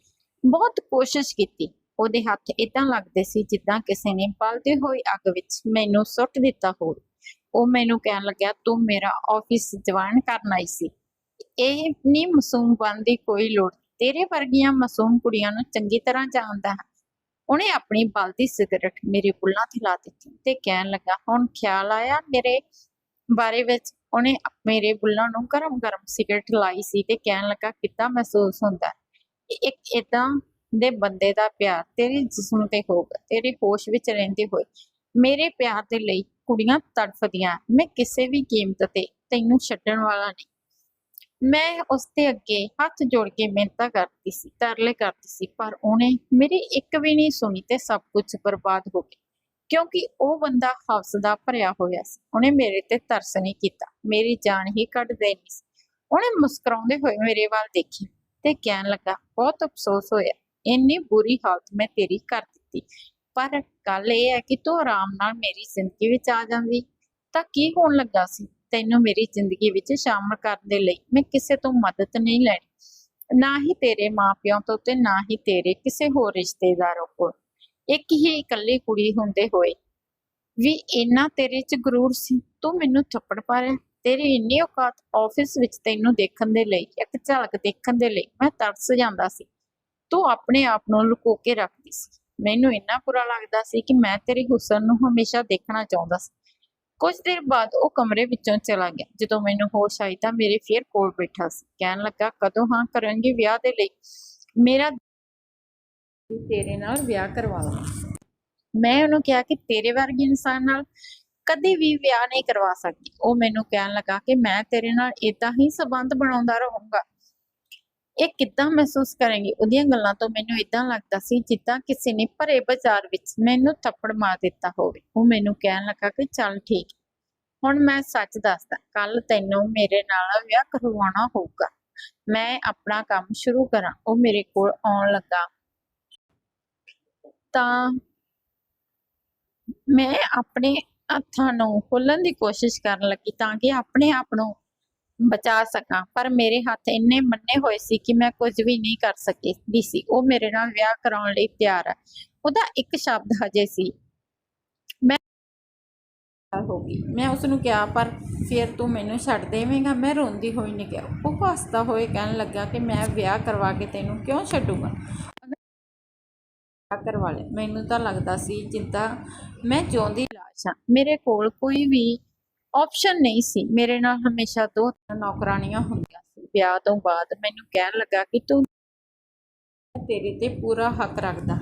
ਬਹੁਤ ਕੋਸ਼ਿਸ਼ ਕੀਤੀ। ਉਹਦੇ ਹੱਥ ਇਦਾਂ ਲੱਗਦੇ ਸੀ ਜਿੱਦਾਂ ਕਿਸੇ ਨੇ ਬਲਦੀ ਹੋਈ ਅੱਗ ਵਿੱਚ ਮੈਨੂੰ ਸੁੱਟ ਦਿੱਤਾ ਹੋਵੇ। ਉਹ ਮੈਨੂੰ ਕਹਿਣ ਲੱਗਿਆ, ਤੂੰ ਮੇਰਾ ਆਫਿਸ ਜਵਾਨ ਕਰਨ ਆਈ ਸੀ। ਇਹ ਨਹੀਂ ਮਾਸੂਮ ਬਣ ਦੀ ਕੋਈ ਲੋੜ। ਤੇਰੇ ਵਰਗੀਆਂ ਮਾਸੂਮ ਕੁੜੀਆਂ ਨੂੰ ਚੰਗੀ ਤਰ੍ਹਾਂ ਜਾਣਦਾ ਹੈ। ਉਹਨੇ ਆਪਣੀ ਬਲਦੀ ਸਿਗਰਟ ਮੇਰੇ ਬੁੱਲਾਂ ਤੇ ਲਾ ਦਿੱਤੀ ਤੇ ਕਹਿਣ ਲੱਗਾ, ਹੁਣ ਖਿਆਲ ਆਇਆ ਮੇਰੇ ਬਾਰੇ ਵਿੱਚ? ਉਹਨੇ ਮੇਰੇ ਬੁੱਲਾਂ ਨੂੰ ਗਰਮ ਗਰਮ ਸਿਗਰਟ ਲਾਈ ਸੀ ਤੇ ਕਹਿਣ ਲੱਗਾ, ਕਿੱਦਾਂ ਮਹਿਸੂਸ ਹੁੰਦਾ ਇੱਕ ਇਦਾਂ ਦੇ ਬੰਦੇ ਦਾ ਪਿਆਰ, ਤੇਰੇ ਜਿਸਮ ਤੇ ਹੋਗਾ ਤੇਰੇ ਹੋਸ਼ ਵਿੱਚ ਰਹਿੰਦੇ ਹੋਏ। ਮੇਰੇ ਪਿਆਰ ਦੇ ਲਈ ਕੁੜੀਆਂ ਤੜਫਦੀਆਂ ਮੈਂ ਕਿਸੇ ਵੀ ਕੀਮਤ ਤੇ ਤੈਨੂੰ ਛੱਡਣ ਵਾਲਾ ਨਹੀਂ। ਮੈਂ ਉਸ ਦੇ ਅੱਗੇ ਹੱਥ ਜੋੜ ਕੇ ਮਿਹਨਤਾਂ ਕਰਦੀ ਸੀ, ਤਰਲੇ ਕਰਦੀ ਸੀ, ਪਰ ਉਹਨੇ ਮੇਰੀ ਇੱਕ ਵੀ ਨਹੀਂ ਸੁਣੀ ਤੇ ਸਭ ਕੁਝ ਬਰਬਾਦ ਹੋ ਗਿਆ। ਕਿਉਂਕਿ ਉਹ ਬੰਦਾ ਹਵਸ ਦਾ ਭਰਿਆ ਹੋਇਆ ਸੀ। ਉਹਨੇ ਮੇਰੇ ਤੇ ਤਰਸ ਨਹੀਂ ਕੀਤਾ। ਮੇਰੀ ਜਾਨ ਹੀ ਕੱਢ ਦੇਣੀ ਸੀ। ਉਹਨੇ ਮੁਸਕਰਾਉਂਦੇ ਹੋਏ ਮੇਰੇ ਵੱਲ ਦੇਖਿਆ ਤੇ ਕਹਿਣ ਲੱਗਾ, ਬਹੁਤ ਅਫਸੋਸ ਹੋਇਆ। ਇੰਨੀ ਬੁਰੀ ਹਾਲਤ ਮੈਂ ਤੇਰੀ ਕਰ ਦਿੱਤੀ। ਪਰ ਗੱਲ ਇਹ ਹੈ ਕਿ ਤੂੰ ਆਰਾਮ ਨਾਲ ਮੇਰੀ ਜ਼ਿੰਦਗੀ ਵਿੱਚ ਆ ਜਾਂਦੀ। ਤਾਂ ਕੀ ਹੋਣ ਲੱਗਾ ਸੀ? ਤੈਨੂੰ ਮੇਰੀ ਜ਼ਿੰਦਗੀ ਵਿੱਚ ਸ਼ਾਮਲ ਕਰਨ ਦੇ ਲਈ ਮੈਂ ਕਿਸੇ ਤੋਂ ਮਦਦ ਨਹੀਂ ਲੈਣੀ। ਨਾ ਹੀ ਤੇਰੇ ਮਾਪਿਆਂ ਤੋਂ ਤੇ ਨਾ ਹੀ ਤੇਰੇ ਕਿਸੇ ਹੋਰ ਰਿਸ਼ਤੇਦਾਰੋਂ ਕੋਲ। ਇੱਕ ਹੀ ਇਕੱਲੀ ਕੁੜੀ ਹੁੰਦੇ ਹੋਏ, ਵੀ ਇੰਨਾ ਤੇਰੇ 'ਚ ਗਰੂਰ ਸੀ, ਤੂੰ ਮੈਨੂੰ ਥੱਪੜ ਮਾਰਿਆ ਤੇਰੀ ਇੰਨੀ ਔਕਾਤ ਆਫਿਸ ਵਿੱਚ ਤੈਨੂੰ ਦੇਖਣ ਦੇ ਲਈ, ਇੱਕ ਝਲਕ ਦੇਖਣ ਦੇ ਲਈ ਮੈਂ ਤਰਸ ਜਾਂਦਾ ਸੀ। ਤੂੰ ਆਪਣੇ ਆਪ ਨੂੰ ਲੁਕੋ ਕੇ ਰੱਖਦੀ ਸੀ। ਮੈਨੂੰ ਇੰਨਾ ਬੁਰਾ ਲੱਗਦਾ ਸੀ ਕਿ ਮੈਂ ਤੇਰੇ ਹੁਸਨ ਨੂੰ ਹਮੇਸ਼ਾ ਦੇਖਣਾ ਚਾਹੁੰਦਾ ਸੀ। ਕੁਝ ਦੇਰ ਬਾਅਦ ਉਹ ਕਮਰੇ ਵਿੱਚੋਂ ਚਲਾ ਗਿਆ। ਜਦੋਂ ਮੈਨੂੰ ਹੋਸ਼ ਆਈ ਤਾਂ ਮੇਰੇ ਫੇਰ ਕੋਲ ਬੈਠਾ ਸੀ। ਕਹਿਣ ਲੱਗਾ, ਕਦੋਂ ਹਾਂ ਕਰਾਂਗੇ ਵਿਆਹ ਦੇ ਲਈ? ਮੇਰਾ ਤੇਰੇ ਨਾਲ ਵਿਆਹ ਕਰਵਾ ਲਾਂ। ਮੈਂ ਉਹਨੂੰ ਕਿਹਾ ਕਿ ਤੇਰੇ ਵਰਗੇ ਇਨਸਾਨ ਨਾਲ ਕਦੇ ਵੀ ਵਿਆਹ ਨਹੀਂ ਕਰਵਾ ਸਕਦੀ। ਉਹ ਮੈਨੂੰ ਕਹਿਣ ਲੱਗਾ ਕਿ ਮੈਂ ਤੇਰੇ ਨਾਲ ਇਦਾਂ ਹੀ ਸਬੰਧ ਬਣਾਉਂਦਾ ਰਹੂੰਗਾ। ਇਹ ਕਿੱਦਾਂ ਮਹਿਸੂਸ ਕਰਾਂਗੀ? ਉਹਦੀਆਂ ਗੱਲਾਂ ਤੋਂ ਮੈਨੂੰ ਇਦਾਂ ਲੱਗਦਾ ਸੀ ਜਿੱਦਾਂ ਕਿਸੇ ਨੇ ਭਰੇ ਬਾਜ਼ਾਰ ਵਿੱਚ ਮੈਨੂੰ ਥੱਪੜ ਮਾਰ ਦਿੱਤਾ ਹੋਵੇ। ਉਹ ਮੈਨੂੰ ਕਹਿਣ ਲੱਗਾ ਕਿ ਚੱਲ ਠੀਕ। ਹੁਣ ਮੈਂ ਸੱਚ ਦੱਸਦਾ ਕੱਲ ਤੈਨੂੰ ਮੇਰੇ ਨਾਲ ਵਿਆਹ ਕਰਵਾਉਣਾ ਹੋਊਗਾ। ਮੈਂ ਆਪਣਾ ਕੰਮ ਸ਼ੁਰੂ ਕਰਾਂ। ਉਹ ਮੇਰੇ ਕੋਲ ਆਉਣ ਲੱਗਾ। ਤਾਂ ਮੈਂ ਆਪਣੇ ਹੱਥਾਂ ਨੂੰ ਖੋਲਣ ਦੀ ਕੋਸ਼ਿਸ਼ ਕਰਨ ਲੱਗੀ ਤਾਂ ਕਿ ਆਪਣੇ ਆਪ ਨੂੰ ਬਚਾ ਸਕਾਂ। ਪਰ ਮੇਰੇ ਹੱਥ ਇੰਨੇ ਮੰਨੇ ਹੋਏ ਸੀ ਕਿ ਮੈਂ ਕੁਝ ਵੀ ਨਹੀਂ ਕਰ ਸਕਦੀ ਸੀ। ਉਹ ਮੇਰੇ ਨਾਲ ਵਿਆਹ ਕਰਾਉਣ ਲਈ ਤਿਆਰ ਹੈ ਉਹਦਾ ਇੱਕ ਸ਼ਬਦ ਹਜੇ ਸੀ। ਮੈਂ ਹੋ ਗਈ। ਮੈਂ ਉਸ ਨੂੰ ਕਿਹਾ, ਪਰ ਫਿਰ ਤੂੰ ਮੈਨੂੰ ਛੱਡ ਦੇਵੇਂਗਾ? ਮੈਂ ਰੋਂਦੀ ਹੋਈ ਨਹੀਂ ਕਿਹਾ ਉਹ ਹੱਸਦਾ ਹੋਏ ਕਹਿਣ ਲੱਗਾ ਕਿ ਮੈਂ ਵਿਆਹ ਕਰਵਾ ਕੇ ਤੈਨੂੰ ਕਿਉਂ ਛੱਡੂਗਾ? ਘਰ ਵਾਲੇ। ਮੈਨੂੰ ਤਾਂ ਲੱਗਦਾ ਸੀ ਜਿੱਦਾਂ ਮੈਂ ਜਿਉਂਦੀ ਲਾਸ਼ ਹਾਂ। ਮੇਰੇ ਕੋਲ ਕੋਈ ਵੀ ਆਪਸ਼ਨ ਨਹੀਂ ਸੀ। ਮੇਰੇ ਨਾਲ ਹਮੇਸ਼ਾ ਦੋ ਨੌਕਰਾਨੀਆਂ ਹੁੰਦੀਆਂ ਸੀ। ਵਿਆਹ ਤੋਂ ਬਾਅਦ ਮੈਨੂੰ ਕਹਿਣ ਲੱਗਾ ਕਿ ਤੂੰ ਤੇਰੇ ਤੇ ਪੂਰਾ ਹੱਕ ਰੱਖਦਾ।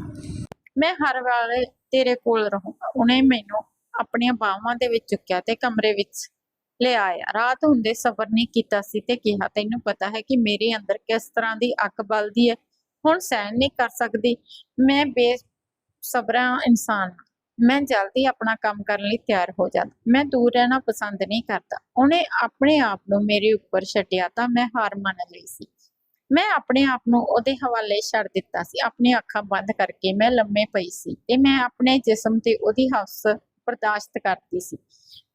ਮੈਂ ਹਰ ਵੇਲੇ ਤੇਰੇ ਕੋਲ ਰਹੂੰਗਾ। ਉਹਨੇ ਮੈਨੂੰ ਆਪਣੀਆਂ ਬਾਹਾਂ ਦੇ ਵਿੱਚ ਚੁੱਕਿਆ ਤੇ ਕਮਰੇ ਵਿੱਚ ਲੈ ਆਇਆ। ਰਾਤ ਹੁੰਦੇ ਸਬਰ ਨਹੀਂ ਕੀਤਾ ਸੀ ਤੇ ਕਿਹਾ ਤੈਨੂੰ ਪਤਾ ਹੈ ਕਿ ਮੇਰੇ ਅੰਦਰ ਕਿਸ ਤਰ੍ਹਾਂ ਦੀ ਅੱਗ ਬਲਦੀ ਹੈ। ਹੁਣ ਸਹਿਣ ਨਹੀਂ ਕਰ ਸਕਦੀ। ਮੈਂ ਬੇਸਬਰਾ ਇਨਸਾਨ ਮੈਂ ਜਲਦੀ ਆਪਣਾ ਕੰਮ ਕਰਨ ਲਈ ਤਿਆਰ ਹੋ ਜਾਂਦਾ ਮੈਂ ਦੂਰ ਰਹਿਣਾ ਪਸੰਦ ਨਹੀਂ ਕਰਦਾ। ਉਹਨੇ ਆਪਣੇ ਆਪ ਨੂੰ ਮੇਰੇ ਉੱਪਰ ਛੱਡਿਆ ਤਾਂ ਮੈਂ ਹਾਰ ਮੰਨ ਲਈ ਸੀ। ਮੈਂ ਆਪਣੇ ਆਪ ਨੂੰ ਉਹਦੇ ਹਵਾਲੇ ਛੱਡ ਦਿੱਤਾ ਸੀ। ਆਪਣੀ ਅੱਖਾਂ ਬੰਦ ਕਰਕੇ ਮੈਂ ਲੰਮੇ ਪਈ ਸੀ ਤੇ ਮੈਂ ਆਪਣੇ ਜਿਸਮ ਤੇ ਉਹਦੀ ਹੱਸ ਬਰਦਾਸ਼ਤ ਕਰਦੀ ਸੀ।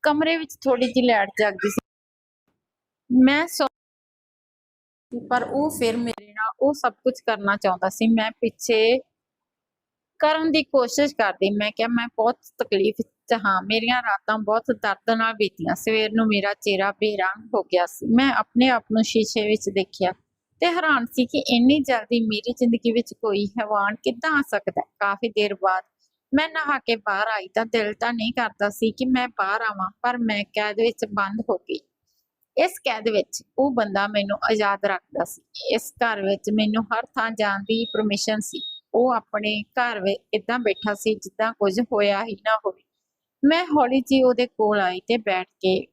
ਕਮਰੇ ਵਿੱਚ ਥੋੜੀ ਜਿਹੀ ਲਾਈਟ ਜਗਦੀ ਸੀ। ਮੈਂ ਪਰ ਉਹ ਫਿਰ ਮੇਰੇ ਨਾਲ ਉਹ ਸਭ ਕੁਝ ਕਰਨਾ ਚਾਹੁੰਦਾ ਸੀ। ਮੈਂ ਪਿੱਛੇ ਕਰਨ ਦੀ ਕੋਸ਼ਿਸ਼ ਕਰਦੀ। ਮੈਂ ਕਿਹਾ, ਮੈਂ ਬਹੁਤ ਤਕਲੀਫ ਚ ਹਾਂ। ਮੇਰੀਆਂ ਰਾਤਾਂ ਬਹੁਤ ਦਰਦ ਨਾਲ ਬੀਤੀਆਂ। ਸਵੇਰ ਨੂੰ ਮੇਰਾ ਚਿਹਰਾ ਬੇਰੰਗ ਹੋ ਗਿਆ ਸੀ। ਮੈਂ ਆਪਣੇ ਆਪ ਨੂੰ ਸ਼ੀਸ਼ੇ ਵਿੱਚ ਦੇਖਿਆ ਤੇ ਹੈਰਾਨ ਸੀ ਕਿ ਇੰਨੀ ਜਲਦੀ ਮੇਰੀ ਜ਼ਿੰਦਗੀ ਵਿੱਚ ਕੋਈ ਹੈਵਾਨ ਕਿੱਦਾਂ ਆ ਸਕਦਾ ਹੈ? ਕਾਫੀ ਦੇਰ ਬਾਅਦ ਮੈਂ ਨਹਾ ਕੇ ਬਾਹਰ ਆਈ ਤਾਂ ਦਿਲ ਤਾਂ ਨਹੀਂ ਕਰਦਾ ਸੀ ਕਿ ਮੈਂ ਬਾਹਰ ਆਵਾਂ, ਪਰ ਮੈਂ ਕੈਦ ਵਿੱਚ ਬੰਦ ਹੋ ਗਈ। ਇਸ ਕੈਦ ਵਿੱਚ ਉਹ ਬੰਦਾ ਮੈਨੂੰ ਆਜ਼ਾਦ ਰੱਖਦਾ ਸੀ। ਇਸ ਘਰ ਵਿੱਚ ਮੈਨੂੰ ਹਰ ਥਾਂ ਜਾਣ ਦੀ ਪਰਮਿਸ਼ਨ ਸੀ। ਉਹ ਆਪਣੇ ਘਰ ਵਿੱਚ ਇਦਾਂ ਬੈਠਾ ਸੀ ਜਿੱਦਾਂ ਕੁਝ ਹੋਇਆ ਹੀ ਨਾ ਹੋਵੇ। ਮੈਂ ਹੌਲੀ ਜੀ ਉਹਦੇ ਕੋਲ ਆਈ ਤੇ ਬੈਠ ਕੇ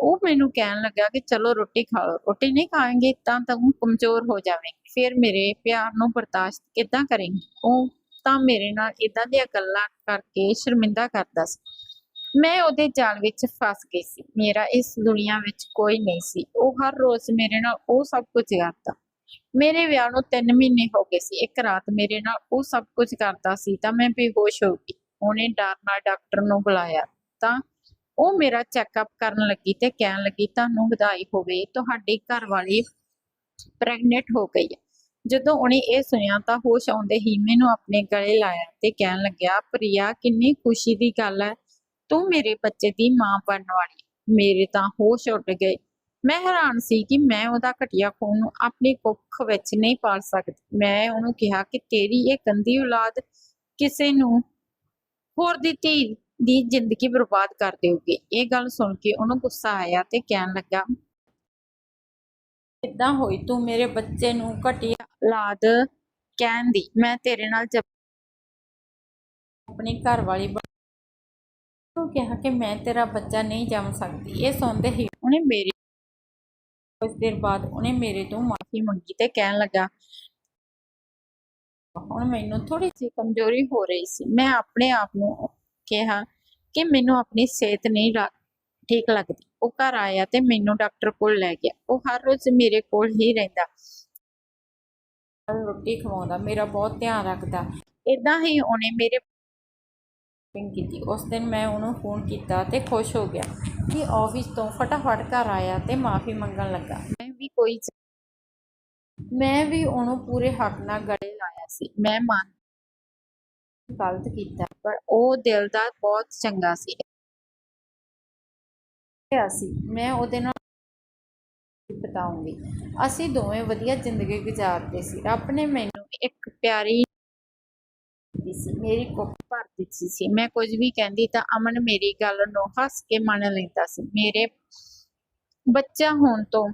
ਉਹ ਮੈਨੂੰ ਕਹਿਣ ਲੱਗਾ ਕਿ ਚਲੋ ਰੋਟੀ ਖਾ ਲਓ। ਰੋਟੀ ਨਹੀਂ ਖਾਏਂਗੇ ਤਾਂ ਤੂੰ ਕਮਜ਼ੋਰ ਹੋ ਜਾਵੇਂਗੀ। ਫਿਰ ਮੇਰੇ ਪਿਆਰ ਨੂੰ ਬਰਦਾਸ਼ਤ ਕਿੱਦਾਂ ਕਰੇਂਗੀ? ਉਹ ਤਾਂ ਮੇਰੇ ਨਾਲ ਇਦਾਂ ਦੀਆਂ ਗੱਲਾਂ ਕਰਕੇ ਸ਼ਰਮਿੰਦਾ ਕਰਦਾ ਸੀ। ਮੈਂ ਉਹਦੇ ਜਾਲ ਵਿੱਚ ਫਸ ਗਈ ਸੀ। ਮੇਰਾ ਇਸ ਦੁਨੀਆ ਵਿੱਚ ਕੋਈ ਨਹੀਂ ਸੀ। ਉਹ ਹਰ ਰੋਜ਼ ਮੇਰੇ ਨਾਲ ਉਹ ਸਭ ਕੁਝ ਕਰਦਾ। ਮੇਰੇ ਵਿਆਹ ਨੂੰ 3 ਮਹੀਨੇ ਹੋ ਗਏ ਸੀ। ਇੱਕ ਰਾਤ ਮੇਰੇ ਨਾਲ ਉਹ ਸਭ ਕੁਝ ਕਰਦਾ ਸੀ ਤਾਂ ਮੈਂ ਬੇਹੋਸ਼ ਹੋ ਗਈ। ਉਹਨੇ ਡਰ ਨਾਲ ਡਾਕਟਰ ਨੂੰ ਬੁਲਾਇਆ ਤਾਂ ਉਹ ਮੇਰਾ ਚੈੱਕਅਪ ਕਰਨ ਲੱਗੀ ਤੇ ਕਹਿਣ ਲੱਗੀ, ਤੁਹਾਨੂੰ ਵਧਾਈ ਹੋਵੇ। ਤੁਹਾਡੀ ਘਰ ਵਾਲੀ ਪ੍ਰੈਗਨੈਂਟ ਹੋ ਗਈ ਹੈ। ਜਦੋਂ ਉਹਨੇ ਇਹ ਸੁਣਿਆ ਤਾਂ ਹੋਸ਼ ਆਉਂਦੇ ਹੀ ਮੈਨੂੰ ਆਪਣੇ ਗਲੇ ਲਾਇਆ ਤੇ ਕਹਿਣ ਲੱਗਿਆ, ਪ੍ਰਿਆ, ਕਿੰਨੀ ਖੁਸ਼ੀ ਦੀ ਗੱਲ ਹੈ। ਤੂੰ ਮੇਰੇ ਬੱਚੇ ਦੀ ਮਾਂ ਬਣਨ ਵਾਲੀ ਮੇਰੇ ਤਾਂ ਹੋਸ਼ ਉੱਡ ਗਏ। ਮੈਂ ਹੈਰਾਨ ਸੀ ਕਿ ਮੈਂ ਉਹਦਾ ਘਟੀਆ ਖੂਨ ਨੂੰ ਆਪਣੀ ਕੁੱਖ ਵਿੱਚ ਨਹੀਂ ਪਾਲ ਸਕਦੀ। ਮੈਂ ਉਹਨੂੰ ਕਿਹਾ ਕਿ ਤੇਰੀ ਇਹ ਗੰਦੀ ਔਲਾਦ ਕਿਸੇ ਨੂੰ ਹੋਰ ਦੀ ਧੀ ਦੀ ਜ਼ਿੰਦਗੀ ਬਰਬਾਦ ਕਰ ਦੇਊਗੀ। ਇਹ ਗੱਲ ਸੁਣ ਕੇ ਉਹਨੂੰ ਗੁੱਸਾ ਆਇਆ ਤੇ ਕਹਿਣ ਲੱਗਾ ਕਿੱਦਾਂ ਹੋਈ ਤੂੰ ਮੇਰੇ ਬੱਚੇ ਨੂੰ ਘਟੀਆ ਔਲਾਦ ਕਹਿਣ ਦੀ। ਮੈਂ ਤੇਰੇ ਨਾਲ ਆਪਣੀ ਘਰ ਵਾਲੀ ਨੂੰ ਕਿਹਾ ਕਿ ਮੈਂ ਤੇਰਾ ਬੱਚਾ ਨਹੀਂ ਜੰਮ ਸਕਦੀ। ਇਹ ਸੁਣਦੇ ਹੀ ਉਹਨੇ ਮੇਰੀ ਕੁਝ ਦੇਰ ਬਾਅਦ ਉਹਨੇ ਮੇਰੇ ਤੋਂ ਮਾਫੀ ਮੰਗੀ ਤੇ ਕਹਿਣ ਲੱਗਾ ਹੁਣ ਮੈਨੂੰ ਥੋੜੀ ਜਿਹੀ ਕਮਜ਼ੋਰੀ ਹੋ ਰਹੀ ਸੀ। ਮੈਂ ਆਪਣੇ ਆਪ ਨੂੰ ਕਿਹਾ ਕਿ ਮੈਨੂੰ ਆਪਣੀ ਸਿਹਤ ਨਹੀਂ ਠੀਕ ਲੱਗਦੀ। ਉਹ ਘਰ ਆਇਆ ਤੇ ਮੈਨੂੰ ਡਾਕਟਰ ਕੋਲ ਲੈ ਗਿਆ। ਉਹ ਹਰ ਰੋਜ਼ ਮੇਰੇ ਕੋਲ ਹੀ ਰਹਿੰਦਾ। ਰੋਟੀ ਖਵਾਉਂਦਾ ਮੇਰਾ ਬਹੁਤ ਧਿਆਨ ਰੱਖਦਾ। ਇਦਾਂ ਹੀ ਉਹਨੇ ਮੇਰੇ ਸ਼ਾਪਿੰਗ ਕੀਤੀ। ਉਸ ਦਿਨ ਮੈਂ ਉਹਨੂੰ ਫੋਨ ਕੀਤਾ ਤੇ ਖੁਸ਼ ਹੋ ਗਿਆ ਕਿ ਆਫਿਸ ਤੋਂ ਫਟਾਫਟ ਘਰ ਆਇਆ ਤੇ ਮਾਫੀ ਮੰਗਣ ਲੱਗਾ। ਮੈਂ ਵੀ ਕੋਈ ਮੈਂ ਵੀ ਉਹਨੂੰ ਪੂਰੇ ਹੱਕ ਨਾਲ ਗਲੇ ਲਾਇਆ ਸੀ। ਮੈਂ ਮੰਨ ਗਲਤ ਕੀਤਾ, ਪਰ ਉਹ ਦਿਲ ਦਾ ਬਹੁਤ ਚੰਗਾ ਸੀ। ਸੀ, ਮੈਂ ਉਹਦੇ ਨਾਲ ਬਤਾਉਂਗੀ। ਅਸੀਂ ਦੋਵੇਂ ਵਧੀਆ ਜ਼ਿੰਦਗੀ ਗੁਜ਼ਾਰਦੇ ਸੀ। ਰੱਬ ਨੇ ਮੈਨੂੰ ਇੱਕ ਪਿਆਰੀ ਦਿੱਤੀ ਸੀ, ਮੇਰੀ ਕੁੱਖ ਭਰ ਦਿੱਤੀ ਸੀ ਮੈਂ ਕੁਝ ਵੀ ਕਹਿੰਦੀ ਤਾਂ ਅਮਨ ਮੇਰੀ ਗੱਲ ਨੂੰ ਹੱਸ ਕੇ ਮੰਨ ਲੈਂਦਾ ਸੀ। ਮੇਰੇ ਬੱਚਾ ਹੋਣ ਤੋਂ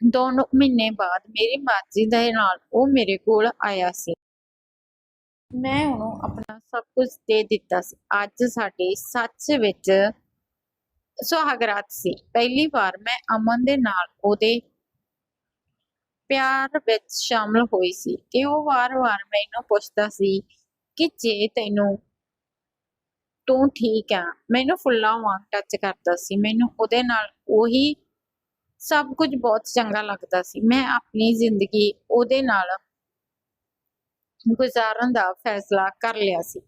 ਦੋ ਮਹੀਨੇ ਬਾਅਦ ਮੇਰੀ ਮਰਜ਼ੀ ਦੇ ਨਾਲ ਉਹ ਮੇਰੇ ਕੋਲ ਆਇਆ ਸੀ। ਮੈਂ ਉਹਨੂੰ ਆਪਣਾ ਸਭ ਕੁਝ ਦੇ ਦਿੱਤਾ ਸੀ। ਅੱਜ ਸਾਡੇ ਸੱਚ ਵਿੱਚ ਸੁਹਾਗਰਾਤ ਸੀ। ਪਹਿਲੀ ਵਾਰ ਮੈਂ ਅਮਨ ਦੇ ਨਾਲ ਉਹਦੇ ਪਿਆਰ ਵਿੱਚ ਸ਼ਾਮਲ ਹੋਈ ਸੀ ਤੇ ਉਹ ਵਾਰ-ਵਾਰ ਮੈਨੂੰ ਪੁੱਛਦਾ ਸੀ ਕਿ ਜੇ ਤੈਨੂੰ ਤੂੰ ਠੀਕ ਆ, ਮੈਨੂੰ ਫੁੱਲਾਂ ਵਾਂਗ ਟੱਚ ਕਰਦਾ ਸੀ, ਮੈਨੂੰ ਉਹਦੇ ਨਾਲ ਉਹੀ ਸਭ ਕੁਝ ਬਹੁਤ ਚੰਗਾ ਲੱਗਦਾ ਸੀ। ਮੈਂ ਆਪਣੀ ਜ਼ਿੰਦਗੀ ਉਹਦੇ ਨਾਲ ਗੁਜ਼ਾਰਨ ਦਾ ਫੈਸਲਾ ਕਰ ਲਿਆ ਸੀ।